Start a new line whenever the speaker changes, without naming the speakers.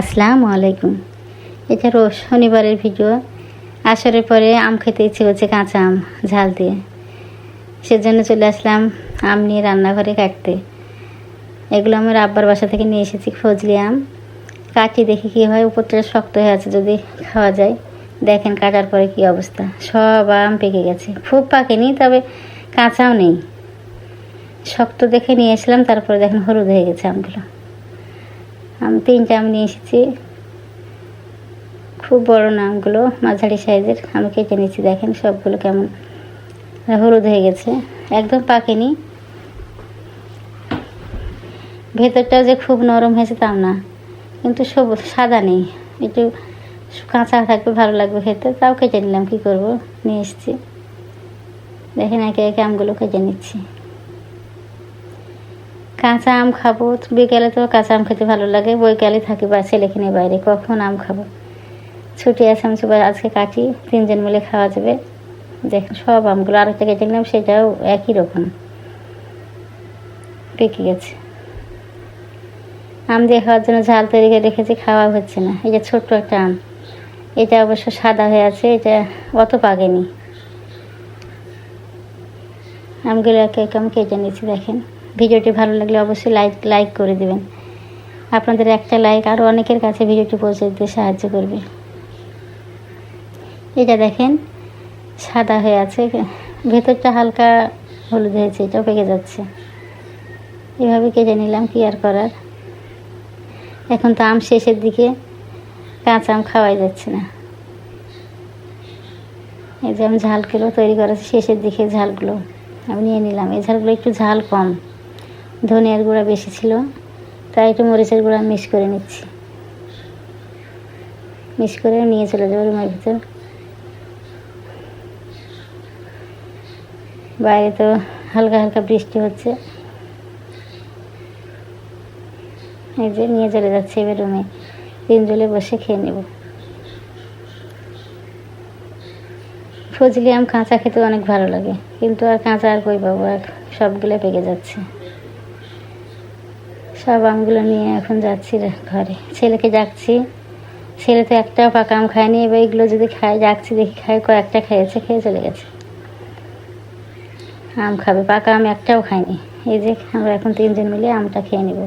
আসসালামু আলাইকুম। এটা রোজ শনিবারের ভিডিও, আসরের পরে আম খেতে ইচ্ছে হচ্ছে কাঁচা আম, ঝাল দিয়ে। সেজন্য চলে আসলাম আম নিয়ে রান্নাঘরে কাটতে। এগুলো আমার আব্বার বাসা থেকে নিয়ে এসেছি ফজলি আম। কাটি দেখি কী হয়, উপরটা শক্ত হয়ে আছে যদি খাওয়া যায়। দেখেন কাটার পরে কি অবস্থা। সব আম পেকে গেছে। খুব পাকেনি, তবে কাঁচাও নেই। শক্ত দেখে নিয়ে এসলাম, তারপরে দেখেন হলুদ হয়ে গেছে আমগুলো। আমি তিনটা আম নিয়ে এসেছি। খুব বড় না আমগুলো, মাঝারি সাইজের। আমি কেটে নিচ্ছি, দেখেন সবগুলো কেমন। হলুদ হয়ে গেছে। একদম পাকেনি। ভেতরটাও যে খুব নরম হয়েছে তাও না। কিন্তু সবুজ, সাদা নেই। একটু কাঁচা থাকবে, ভালো লাগবে খেতে। তাও কেটে নিলাম, কী করব? নিয়ে এসেছি। দেখেন একে একে আমগুলো কেটে নিচ্ছি। কাঁচা আম খাব। বিকেলে তো কাঁচা আম খেতে ভালো লাগে। বৈকালে থাকি বা ছেলেকে নিয়ে বাইরে, কখন আম খাব? ছুটি আছে আমি সবাই আজকে কাটি, তিনজন মিলে খাওয়া যাবে। দেখেন, সব আমগুলো আরেকটা কেটে নিলাম, সেটাও একই রকম। পেকে গেছে। আম দিয়ে খাওয়ার জন্য ঝাল তৈরি করে রেখেছি, খাওয়া হচ্ছে না। এই যে ছোট্ট একটা আম। এটা অবশ্য সাদা হয়ে আছে, এটা অত পাকেনি। আমগুলো একে একে আমি কেটে নিয়েছি, দেখেন। ভিডিওটি ভালো লাগলে অবশ্যই লাইক লাইক করে দেবেন। আপনাদের একটা লাইক আরও অনেকের কাছে ভিডিওটি পৌঁছে দিতে সাহায্য করবে। এটা দেখেন, সাদা হয়ে আছে। ভেতরটা হালকা হলুদ হয়েছে, এটাও পেকে যাচ্ছে। এভাবে কেটে নিলাম, কি আর করার? এখন তো আম শেষের দিকে কাঁচা আম খাওয়াই যাচ্ছে না। এই যে আমি ঝালগুলো তৈরি করেছি, শেষের দিকে ঝালগুলো আমি নিয়ে নিলাম। এই ঝালগুলো একটু ঝাল কম। ধনিয়ার গুঁড়া বেশি ছিল, তাই একটু মরিচের গুঁড়া মিক্স করে নিচ্ছি। মিক্স করে নিয়ে চলে যাব রুমের ভিতর। বাইরে তো হালকা হালকা বৃষ্টি হচ্ছে। এই যে নিয়ে চলে যাচ্ছে এবার রুমে। তিনজলে বসে খেয়ে নেব। ফজলি আম, কাঁচা খেতে অনেক ভালো লাগে, কিন্তু আর কাঁচা আর কই পাবো? আর সবগুলো পেকে যাচ্ছে। সব আমগুলো নিয়ে এখন যাচ্ছি ঘরে। ছেলেকে যাচ্ছি ছেলে তো একটাও পাকা আম খায়নি, এবার এগুলো যদি খায় যাচ্ছি দেখি খায়, কয়েকটা খেয়েছে, খেয়ে চলে গেছে। আম খাবে, পাকা আম একটাও খায়নি। এই যে, আমরা এখন তিনজন মিলে আমটা খেয়ে নেব।